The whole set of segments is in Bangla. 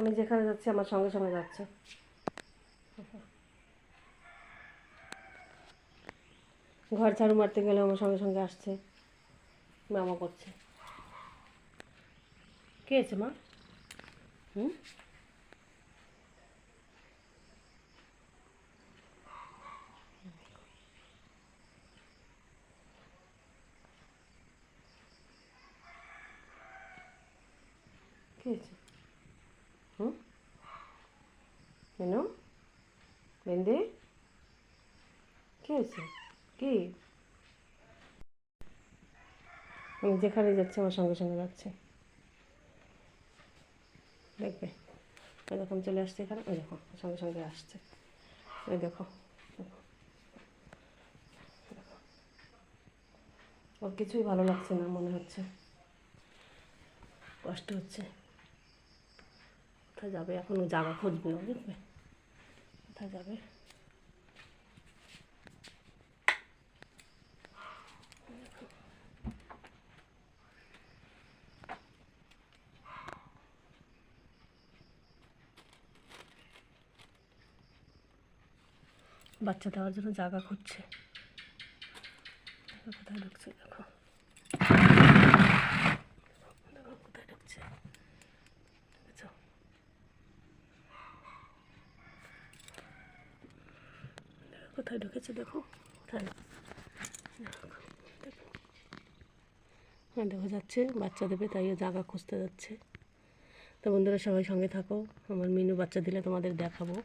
আমি যেখানে যাচ্ছি, আমার সঙ্গে সঙ্গে যাচ্ছে। ঘর ঝাড়ু মারতে গেলে আমার সঙ্গে সঙ্গে আসছে। মামা করছে। কে আছে মা? হুম? কে আছে হুম কেন বেন্দে কে আছে কি আমি যেখানে যাচ্ছি, আমার সঙ্গে সঙ্গে যাচ্ছে। দেখবে? ওই দেখো চলে আসছে এখানে। ওই দেখো, সঙ্গে সঙ্গে আসছে। ওই দেখো। ওর কিছুই ভালো লাগছে না, মনে হচ্ছে। কষ্ট হচ্ছে। কোথায় যাবে? এখন ও জায়গা খুঁজবে বুঝবে কোথায় যাবে। বাচ্চা দেওয়ার জন্য জায়গা খুঁজছে। কোথায় ঢুকছে দেখো দেখো কোথায় ঢুকছে দেখেছ দেখো কোথায় ঢুকেছে দেখো? দেখো। হ্যাঁ দেখো যাচ্ছে, বাচ্চা দেবে, তাই জায়গা খুঁজতে যাচ্ছে। তো বন্ধুরা, সবাই সঙ্গে থাকো। আমার মিনু বাচ্চা দিলে তোমাদের দেখাবো।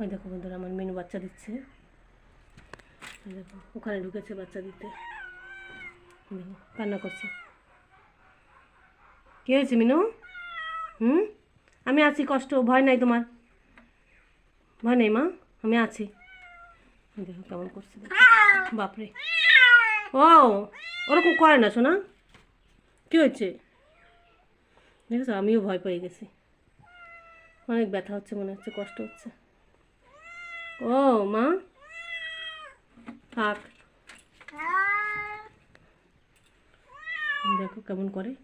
ওই দেখো বন্ধুরা, আমার মিনু বাচ্চা দিচ্ছে। দেখো, ওখানে ঢুকেছে বাচ্চা দিতে। দেখো, কান্না করছে। কী হয়েছে মিনু? হুম? আমি আছি, কষ্ট, ভয় নাই তোমার? ভয় নেই মা, আমি আছি। দেখো কেমন করছে বাপরে। ও, ওরকম করে না শোনা কী হয়েছে? দেখেছ, আমিও ভয় পেয়ে গেছি। অনেক ব্যথা হচ্ছে, মনে হচ্ছে, কষ্ট হচ্ছে। ও, মা। থাক। দেখো কেমন করে।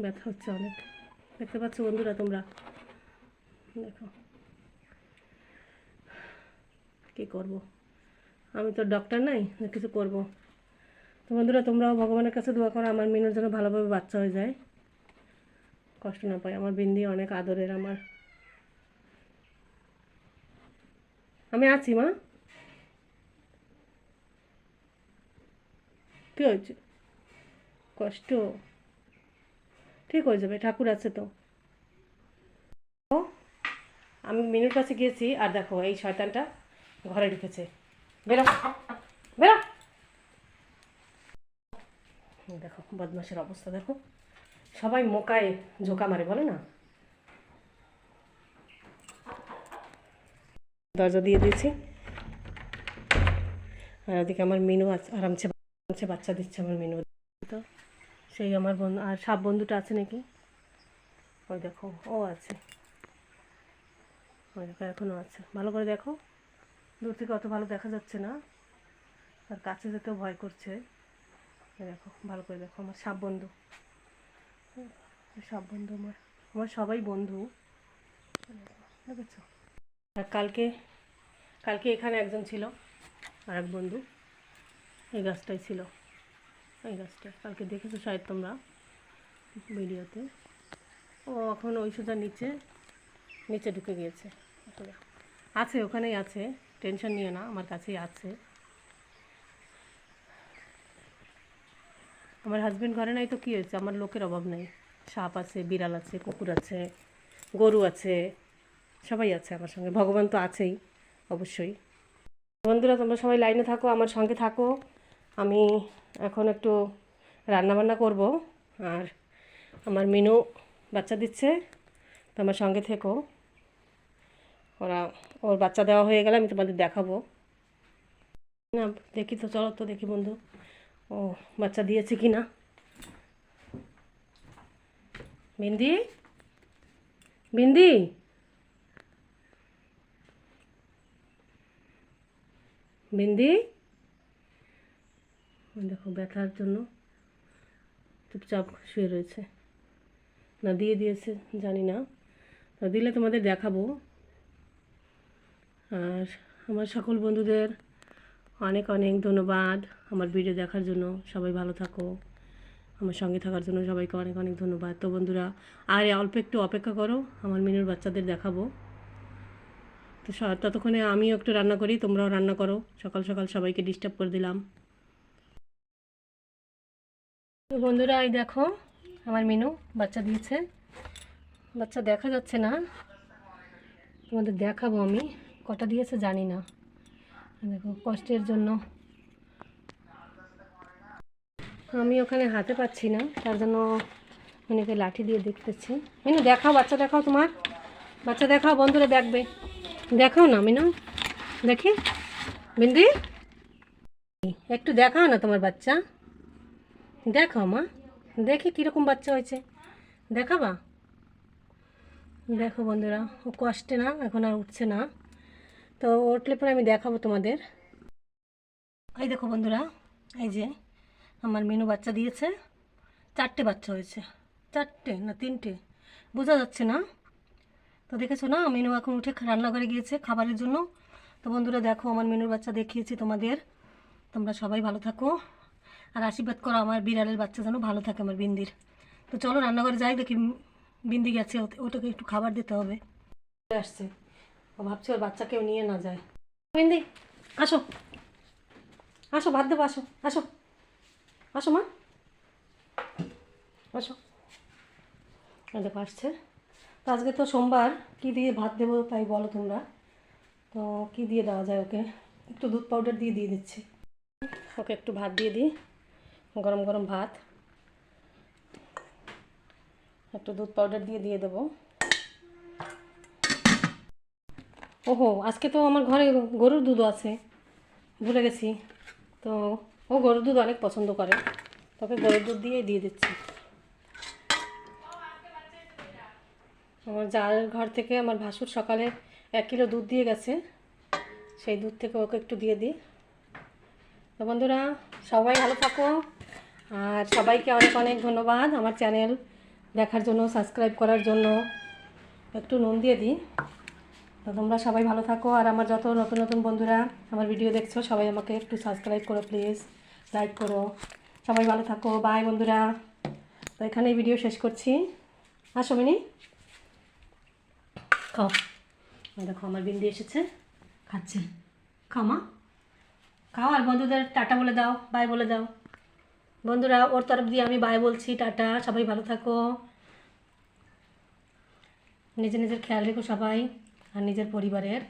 ব্যথা হচ্ছে অনেক। দেখতে পাচ্ছ বন্ধুরা তোমরা? দেখো। কি করব? আমি তো ডক্টর নাই কিছু করব। তো বন্ধুরা, তোমরাও ভগবানের কাছে দোয়া করো, আমার মিনুর জন্য ভালোভাবে বাচ্চা হয়ে যায়। কষ্ট না পাই আমার বিন্দি অনেক আদরের আমার। আমি আছি, মা। কি হয়েছে? কষ্ট। ঠিক হয়ে যাবে, ঠাকুর আছে তো। আমি মিনুর কাছে গিয়েছি, আর দেখো, এই শয়তানটা ঘরে ঢুকেছে। বেরো বেরো। দেখো, বদমাসের অবস্থা, দেখো। সবাই মোকায় ঝোঁকা মারে, বলে না? দরজা দিয়ে দিয়েছি। আর ওদিকে আমার মিনু আছে আরামছে আরামছে বাচ্চা দিচ্ছে আমার মিনু। তো সেই আমার বন্ধু, আর সাপ বন্ধুটা আছে নাকি? ওই দেখো, ও আছে। ওই দেখো এখনও আছে। ভালো করে দেখো। দূর থেকে অত ভালো দেখা যাচ্ছে না। আর কাছে যেতেও ভয় করছে। দেখো, ভালো করে দেখো, আমার সাপ বন্ধু। সাপ বন্ধু আমার। আমার সবাই বন্ধু। দেখেছ? আর কালকে কালকে এখানে একজন ছিল আর এক বন্ধু। এই গাছটাই ছিল। এই গাছটা, কালকে দেখেছ শায়দ তোমরা ভিডিওতে? ও এখন ওই সোজা নিচে নিচে ঢুকে গিয়েছে। আছে, ওখানেই আছে, টেনশন নিও না, আমার কাছেই আছে। আমার হাজবেন্ড ঘরে নাই তো কী হয়েছে? আমার লোকের অভাব নেই। সাপ আছে, বিড়াল আছে, কুকুর আছে, গরু আছে, সবাই আছে আমার সঙ্গে। ভগবান তো আছেই, অবশ্যই। বন্ধুরা, তোমরা সবাই লাইনে থাকো, আমার সঙ্গে থাকো। আমি এখন একটু রান্নাবান্না করব। আর আমার মিনু বাচ্চা দিচ্ছে, তো আমার সঙ্গে থেকো। ওরা, ওর বাচ্চা দেওয়া হয়ে গেলে আমি তোমাদের দেখাবো। না, দেখি তো, চলো তো দেখি বন্ধু, ও বাচ্চা দিয়েছে কি না বিন্দি? বিন্দি? বিন্দি? দেখো ব্যথার জন্য চুপচাপ শুয়ে রয়েছে। না দিয়ে দিয়েছে, জানি না। দিলে তোমাদের দেখাবো। আর আমার সকল বন্ধুদের অনেক অনেক ধন্যবাদ আমার ভিডিও দেখার জন্য। সবাই ভালো থাকো। আমার সঙ্গে থাকার জন্য সবাইকে অনেক অনেক ধন্যবাদ। তো বন্ধুরা, আর অল্প একটু অপেক্ষা করো, আমার মিনুর বাচ্চাদের দেখাবো। তো ততক্ষণে আমিও একটু রান্না করি, তোমরাও রান্না করো। সকাল সকাল সবাইকে ডিস্টার্ব করে দিলাম। বন্ধুরা, এই দেখো, আমার মিনু বাচ্চা দিয়েছে। বাচ্চা দেখা যাচ্ছে না। তোমাদের দেখাবো আমি। কটা দিয়েছে জানি না। দেখো, কষ্টের জন্য। আমি ওখানে হাতে পাচ্ছি না, তার জন্য মিনুকে লাঠি দিয়ে দেখতেছি। মিনু, দেখাও, বাচ্চা দেখাও তোমার। বাচ্চা দেখাও, বন্ধুরা দেখবে। দেখাও না, মিনু। দেখি। বিন্দি? একটু দেখাও না তোমার বাচ্চা। দেখাও মা, দেখি কীরকম বাচ্চা হয়েছে। দেখাবা? দেখো বন্ধুরা, ও কষ্টে না, এখন আর উঠছে না। তো উঠলে পরে আমি দেখাবো তোমাদের। এই দেখো বন্ধুরা, এই যে আমার মেনু বাচ্চা দিয়েছে। চারটে বাচ্চা হয়েছে। চারটে না তিনটে? বোঝা যাচ্ছে না? তো দেখেছ না, মেনু এখন উঠে রান্নাঘরে গিয়েছে খাবারের জন্য। তো বন্ধুরা দেখো, আমার মেনুর বাচ্চা দেখিয়েছি তোমাদের। তোমরা সবাই ভালো থাকো। আর আশীর্বাদ করো আমার বিড়ালের বাচ্চা যেন ভালো থাকে আমার বিন্দির। তো চলো রান্নাঘরে যাই, দেখি বিন্দি গেছে ওটাকে একটু খাবার দিতে হবে। আসছে। ও ভাবছি ওর বাচ্চাকেও নিয়ে না যায়। বিন্দি, আসো। আসো, ভাত দেবো, আসো আসো। আসো মা। আসো। দেখো, আসছে। তো আজকে তো সোমবার, কী দিয়ে ভাত দেবো তাই বলো তোমরা। তো কী দিয়ে দেওয়া যায় ওকে? একটু দুধ পাউডার দিয়ে দিয়ে দিচ্ছি। ওকে একটু ভাত দিয়ে দিই। গরম গরম ভাত। একটু দুধ পাউডার দিয়ে দিয়ে দেবো। ওহো, আজকে তো আমার ঘরে গরুর দুধ আছে। ভুলে গেছি। তো ও গরুর দুধ অনেক পছন্দ করে। তোকে গরুর দুধ দিয়ে দিয়ে দিচ্ছি। আমার যার ঘর থেকে আমার ভাসুর সকালে এক কিলো দুধ দিয়ে গেছে। সেই দুধ থেকে ওকে একটু দিয়ে দিই। তো বন্ধুরা, সবাই ভালো থাকো। আর সবাইকে অনেক অনেক ধন্যবাদ আমার চ্যানেল দেখার জন্য, সাবস্ক্রাইব করার জন্য। একটু নুন দিয়ে দিই। তো তোমরা সবাই ভালো থাকো। আর আমার যত নতুন নতুন বন্ধুরা আমার ভিডিও দেখছ, সবাই আমাকে একটু সাবস্ক্রাইব করো প্লিজ লাইক করো। সবাই ভালো থাকো। বাই বন্ধুরা। তো এখানেই ভিডিও শেষ করছি। আসো মিনি খাও। দেখো, আমার বিন্দি এসেছে। খাচ্ছে। খাও, মা। খাও আর বন্ধুদের টাটা বলে দাও বাই বলে দাও। বন্ধুরা, ওর তরফ দিয়ে আমি বাই বলছি, টাটা, সবাই ভালো থাকো। নিজের নিজের খেয়াল রেখো সবাই, আর নিজের পরিবারের।